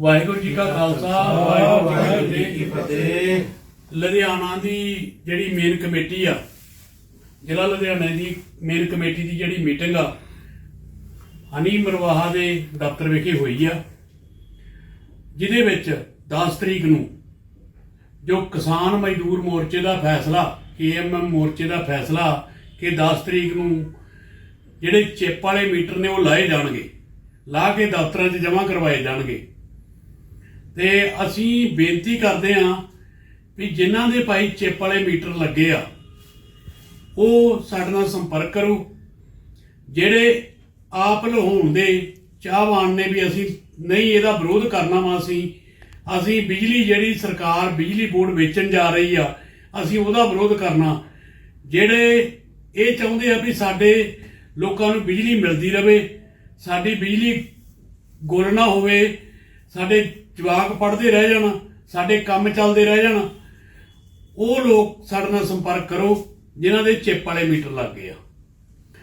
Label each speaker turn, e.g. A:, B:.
A: ਵਾਹਿਗੁਰੂ ਜੀ ਕਾ ਖਾਲਸਾ ਵਾਹਿਗੁਰੂ ਜੀ ਕੀ ਫਤਿਹ। ਲੁਧਿਆਣਾ ਦੀ ਜਿਹੜੀ main committee ਆ ਜ਼ਿਲ੍ਹਾ ਲੁਧਿਆਣਾ ਦੀ ਮੇਨ ਕਮੇਟੀ ਦੀ ਜਿਹੜੀ ਮੀਟਿੰਗ ਆ ਹਨੀ ਮਰਵਾਹਾ ਦੇ ਦਫ਼ਤਰ ਵਿਖੇ ਹੋਈ ਆ ਜਿਹਦੇ ਵਿੱਚ 10 ਤਰੀਕ ਨੂੰ ਜੋ ਕਿਸਾਨ ਮਜ਼ਦੂਰ ਮੋਰਚੇ ਦਾ ਫੈਸਲਾ ਕੇਐਮਐਮ ਮੋਰਚੇ ਦਾ ਫੈਸਲਾ ਕਿ 10 ਤਰੀਕ ਨੂੰ ਜਿਹੜੇ ਚਿੱਪ ਵਾਲੇ ਮੀਟਰ ਨੇ ਉਹ ਲਾਏ ਜਾਣਗੇ ਲਾ ਕੇ ਦਫ਼ਤਰਾਂ 'ਚ ਜਮ੍ਹਾਂ ਕਰਵਾਏ ਜਾਣਗੇ। ਤੇ ਅਸੀਂ ਬੇਨਤੀ ਕਰਦੇ ਹਾਂ ਵੀ ਜਿਨ੍ਹਾਂ ਦੇ ਭਾਈ ਚਿੱਪ ਵਾਲੇ ਮੀਟਰ ਲੱਗੇ ਆ, ਉਹ ਸਾਡੇ ਨਾਲ ਸੰਪਰਕ ਕਰੋ। ਜਿਹੜੇ ਆਪ ਲਹਾਉਣ ਦੇ ਚਾਹਵਾਨ ਨੇ ਵੀ ਅਸੀਂ ਨਹੀਂ ਇਹਦਾ ਵਿਰੋਧ ਕਰਨਾ ਵਾ, ਅਸੀਂ ਅਸੀਂ ਬਿਜਲੀ ਜਿਹੜੀ ਸਰਕਾਰ ਬਿਜਲੀ ਬੋਰਡ ਵੇਚਣ ਜਾ ਰਹੀ ਆ, ਅਸੀਂ ਉਹਦਾ ਵਿਰੋਧ ਕਰਨਾ। ਜਿਹੜੇ ਇਹ ਚਾਹੁੰਦੇ ਆ ਵੀ ਸਾਡੇ ਲੋਕਾਂ ਨੂੰ ਬਿਜਲੀ ਮਿਲਦੀ ਰਹੇ ਸਾਡੀ ਬਿਜਲੀ ਗੁਲ ਨਾ ਹੋਵੇ ਸਾਡੇ ਜਵਾਕ ਪੜ੍ਹਦੇ ਰਹਿ ਜਾਣ, ਸਾਡੇ ਕੰਮ ਚੱਲਦੇ ਰਹਿ ਜਾਣ, ਉਹ ਲੋਕ ਸਾਡੇ ਨਾਲ ਸੰਪਰਕ ਕਰੋ, ਜਿਨ੍ਹਾਂ ਦੇ ਚਿੱਪ ਵਾਲੇ ਮੀਟਰ ਲੱਗ ਗਏ ਆ।